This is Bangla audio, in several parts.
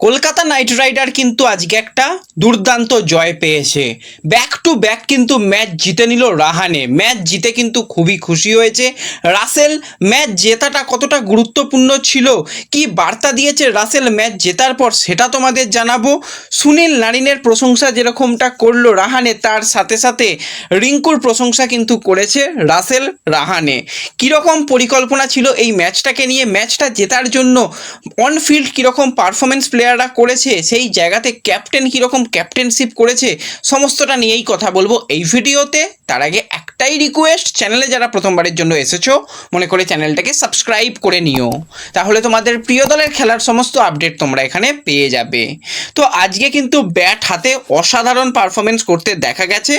কলকাতা নাইট রাইডার কিন্তু আজকে একটা দুর্দান্ত জয় পেয়েছে। ব্যাক টু ব্যাক কিন্তু ম্যাচ জিতে নিল রাহানে। ম্যাচ জিতে কিন্তু খুবই খুশি হয়েছে। রাসেল ম্যাচ জেতাটা কতটা গুরুত্বপূর্ণ ছিল? কি বার্তা দিয়েছে রাসেল ম্যাচ জেতার পর? সেটা তোমাদের জানাব। সুনীল নারিনের প্রশংসা যেরকমটা করল রাহানে, তার সাথে সাথে রিঙ্কুর প্রশংসা কিন্তু করেছে রাসেল রাহানে। কীরকম পরিকল্পনা ছিল এই ম্যাচটাকে নিয়ে? ম্যাচটা জেতার জন্য অন ফিল্ড কীরকম পারফরমেন্স প্লেয়াররা করেছে সেই জায়গাতে ক্যাপ্টেন কীরকম ক্যাপ্টেনশিপ করেছে সমস্তটা নিয়েই কথা বলব এই ভিডিওতে। তার আগে একটাই রিকোয়েস্ট চ্যানেলে যারা প্রথমবারের জন্য এসেছ, মনে করে চ্যানেলটাকে সাবস্ক্রাইব করে নিও। তাহলে তোমাদের প্রিয় দলের খেলার সমস্ত আপডেট তোমরা এখানে পেয়ে যাবে। তো আজকে কিন্তু ব্যাট হাতে অসাধারণ পারফরমেন্স করতে দেখা গেছে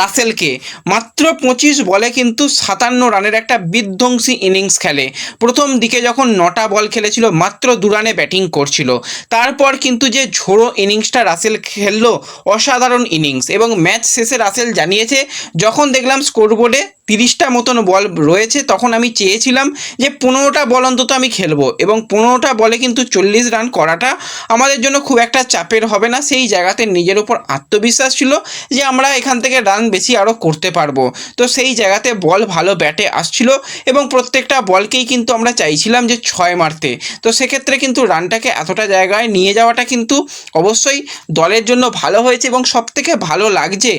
রাসেলকে। মাত্র পঁচিশ বলে কিন্তু সাতান্ন রানের একটা বিধ্বংসী ইনিংস খেলে। প্রথম দিকে যখন নটা বল খেলেছিল, মাত্র দু রানে ব্যাটিং করছিল। তারপর কিন্তু যে ঝোড়ো ইনিংসটা রাসেল খেললো, অসাধারণ ইনিংস এবং ম্যাচ শেষে রাসেল জানিয়েছে, যখন দেখলাম স্কোরবোর্ডে তিরিশটা মতন বল রয়েছে, তখন আমি চেয়েছিলাম যে পনেরোটা বল অন্তত আমি খেলব এবং পনেরোটা বলে কিন্তু চল্লিশ রান করাটা আমাদের জন্য খুব একটা চাপের হবে না। সেই জায়গাতে নিজের উপর আত্মবিশ্বাস ছিল যে আমরা এখান থেকে রান বেশি আরও করতে পারব। তো সেই জায়গাতে বল ভালো ব্যাটে আসছিল এবং প্রত্যেকটা বলকেই কিন্তু আমরা চাইছিলাম যে ছয় মারতে। তো সেক্ষেত্রে কিন্তু রানটাকে এতটা জায়গায় নিয়ে যাওয়াটা কিন্তু অবশ্যই দলের জন্য ভালো হয়েছে এবং সবথেকে ভালো লাগছে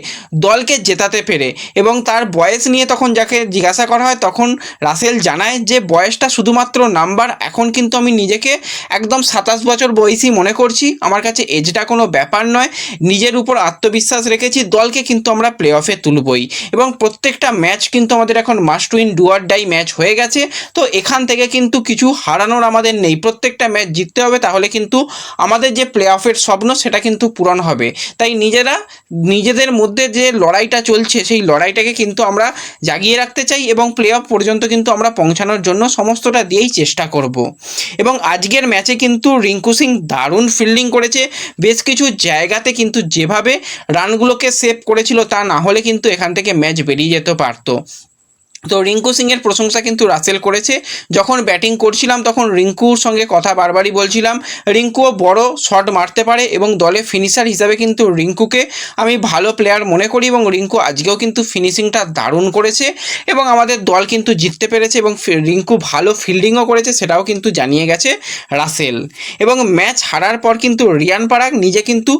দলকে জেতাতে পেরে এবং তার বয়স নিয়ে তখন যাকে জিজ্ঞাসা করা হয় তখন রাসেল জানায় যে বয়সটা শুধুমাত্র নাম্বার, এখন কিন্তু আমি নিজেকে একদম সাতাশ বছর বয়সী মনে করছি। আমার কাছে এজটা কোনো ব্যাপার নয়। নিজের উপর আত্মবিশ্বাস রেখেছি, দলকে কিন্তু আমরা প্লে অফে তুলবই। এবং প্রত্যেকটা ম্যাচ কিন্তু আমাদের এখন must win do or die match হয়ে গেছে। তো এখান থেকে কিন্তু কিছু হারানোর আমাদের নেই। প্রত্যেকটা ম্যাচ জিততে হবে, তাহলে কিন্তু আমাদের যে প্লে অফের স্বপ্ন, সেটা কিন্তু পূরণ হবে। তাই নিজেরা, নিজেদের মধ্যে যে লড়াইটা চলছে, সেই লড়াইটাকে কিন্তু আমরা জাগিয়ে রাখতে চাই এবং প্লে অফ পর্যন্ত কিন্তু আমরা পৌঁছানোর জন্য সমস্তটা দিয়েই চেষ্টা করব। এবং আজকের ম্যাচে কিন্তু রিঙ্কু সিং দারুণ ফিল্ডিং করেছে। বেশ কিছু জায়গাতে কিন্তু যেভাবে রানগুলোকে সেভ করেছিল তা না হলে কিন্তু এখান থেকে ম্যাচ বেরিয়ে যেতে পারতো। তো রিঙ্কু সিংয়ের প্রশংসা কিন্তু রাসেল করেছে। যখন ব্যাটিং করছিলাম, তখন রিঙ্কুর সঙ্গে কথা বারবারই বলছিলাম, রিঙ্কুও বড় শট মারতে পারে এবং দলে ফিনিশার হিসাবে কিন্তু রিঙ্কুকে আমি ভালো প্লেয়ার মনে করি এবং রিঙ্কু আজকেও কিন্তু ফিনিশিংটা দারুণ করেছে এবং আমাদের দল কিন্তু জিততে পেরেছে এবং রিঙ্কু ভালো ফিল্ডিংও করেছে সেটাও কিন্তু জানিয়ে গেছে রাসেল। এবং ম্যাচ হারার পর কিন্তু রিয়ান পারাক নিজে কিন্তু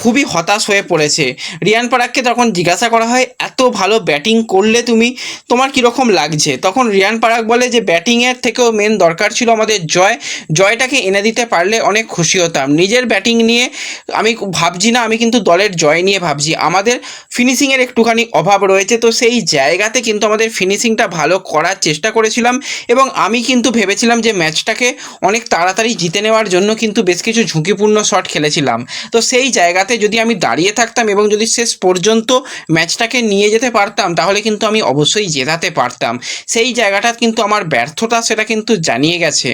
খুবই হতাশ হয়ে পড়েছে। রিয়ান পারাককে তখন জিজ্ঞাসা করা হয়, এত ভালো ব্যাটিং করলে তুমি? তোমার কীরকম লাগছে? তখন রিয়ান পারাগ বলে যে ব্যাটিংয়ের থেকেও মেন দরকার ছিল আমাদের জয়। জয়টাকে এনে দিতে পারলে অনেক খুশি হতাম। নিজের ব্যাটিং নিয়ে আমি ভাবছি না, আমি কিন্তু দলের জয় নিয়ে ভাবছি। আমাদের ফিনিশিংয়ের একটুখানি অভাব রয়েছে, তো সেই জায়গাতে কিন্তু আমাদের ফিনিশিংটা ভালো করার চেষ্টা করেছিলাম এবং আমি কিন্তু ভেবেছিলাম যে, ম্যাচটাকে অনেক তাড়াতাড়ি জিতে নেওয়ার জন্য কিন্তু বেশ কিছু ঝুঁকিপূর্ণ শট খেলেছিলাম। তো সেই জায়গাতে যদি আমি দাঁড়িয়ে থাকতাম এবং যদি শেষ পর্যন্ত ম্যাচটাকে নিয়ে যেতে পারতাম, তাহলে কিন্তু আমি অবশ্যই জেতাতে পারতাম। সেই জায়গাটা কিন্তু আমার ব্যর্থতা সেটা কিন্তু জানিয়ে গেছে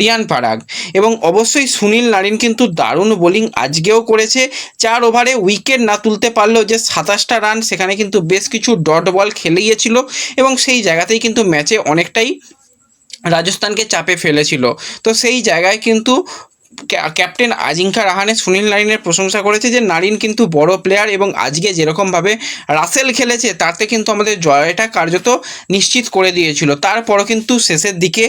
রিয়ান পারাগ। এবং অবশ্যই সুনীল নারিন কিন্তু দারুণ বোলিং আজকেও করেছে। চার ওভারে উইকেট না তুলতে পারলেও যে সাতাশটা রান, সেখানে কিন্তু বেশ কিছু ডট বল খেলে গিয়েছিল এবং সেই জায়গাতেই কিন্তু ম্যাচে অনেকটাই রাজস্থানকে চাপে ফেলেছিল। তো সেই জায়গায় কিন্তু ক্যাপ্টেন আজিঙ্কা রাহানে সুনীল নারিনের প্রশংসা করেছে যে নারিন কিন্তু বড় প্লেয়ার এবং আজকে যেরকমভাবে রাসেল খেলেছে, তাতে কিন্তু আমাদের জয়টা কার্যত নিশ্চিত করে দিয়েছিল। তারপরও কিন্তু শেষের দিকে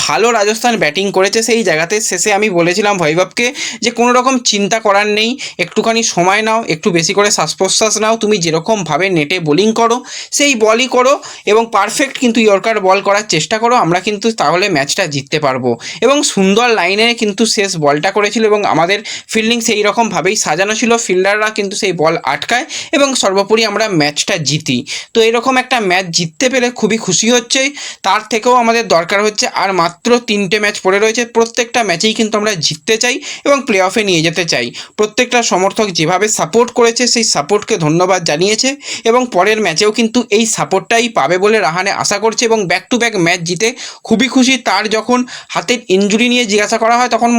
ভালো রাজস্থান ব্যাটিং করেছে, সেই জায়গাতে শেষে আমি বলেছিলাম ভৈভবকে যে কোনো রকম চিন্তা করার নেই, একটুখানি সময় নাও, একটু বেশি করে শ্বাস প্রশ্বাস নাও, তুমি যেরকমভাবে নেটে বোলিং করো, সেই বলই করো এবং পারফেক্ট কিন্তু ইয়র্কার বল করার চেষ্টা করো, আমরা কিন্তু তাহলে ম্যাচটা জিততে পারব। এবং সুন্দর লাইনে কিন্তু শেষ বলটা করেছিল এবং আমাদের ফিল্ডিং সেই রকমভাবেই সাজানো ছিল। ফিল্ডাররা কিন্তু সেই বল আটকায় এবং সর্বোপরি আমরা ম্যাচটা জিতি। তো এরকম একটা ম্যাচ জিততে পেরে খুবই খুশি হচ্ছে। তার থেকেও আমাদের দরকার হচ্ছে আর মাত্র তিনটে ম্যাচ পড়ে রয়েছে। প্রত্যেকটা ম্যাচেই কিন্তু আমরা জিততে চাই এবং প্লে অফে নিয়ে যেতে চাই। প্রত্যেকটা সমর্থক যেভাবে সাপোর্ট করেছে সেই সাপোর্টকে ধন্যবাদ জানিয়েছে এবং পরের ম্যাচেও কিন্তু এই সাপোর্টটাই পাবে বলে রাহানে আশা করছে এবং ব্যাক টু ব্যাক ম্যাচ জিতে খুবই খুশি। তার যখন হাতের ইঞ্জুরি নিয়ে জিজ্ঞাসা করা হয়, তখন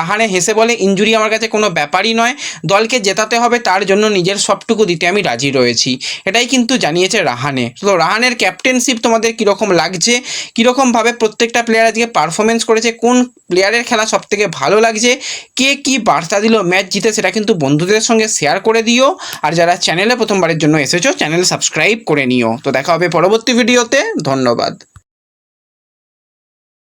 রাহানে হেসে বলে, ইঞ্জুরি আমার কাছে কোনো ব্যাপারই নয়, দলকে জেতাতে হবে, তার জন্য নিজের সবটুকু দিতে আমি রাজি রয়েছি। এটাই কিন্তু জানিয়েছে রাহানে। তো রাহানের ক্যাপ্টেনশিপ তোমাদের কীরকম লাগছে? কীরকমভাবে প্রত্যেকটা প্লেয়ার আজকে পারফরমেন্স করেছে? কোন প্লেয়ারের খেলা সব থেকে ভালো লাগছে? কে কি বার্তা দিল ম্যাচ জিতে, সেটা কিন্তু বন্ধুদের সঙ্গে শেয়ার করে দিও। আর যারা চ্যানেলে প্রথমবারের জন্য এসেছ চ্যানেল সাবস্ক্রাইব করে নিও। তো দেখা হবে পরবর্তী ভিডিওতে ধন্যবাদ।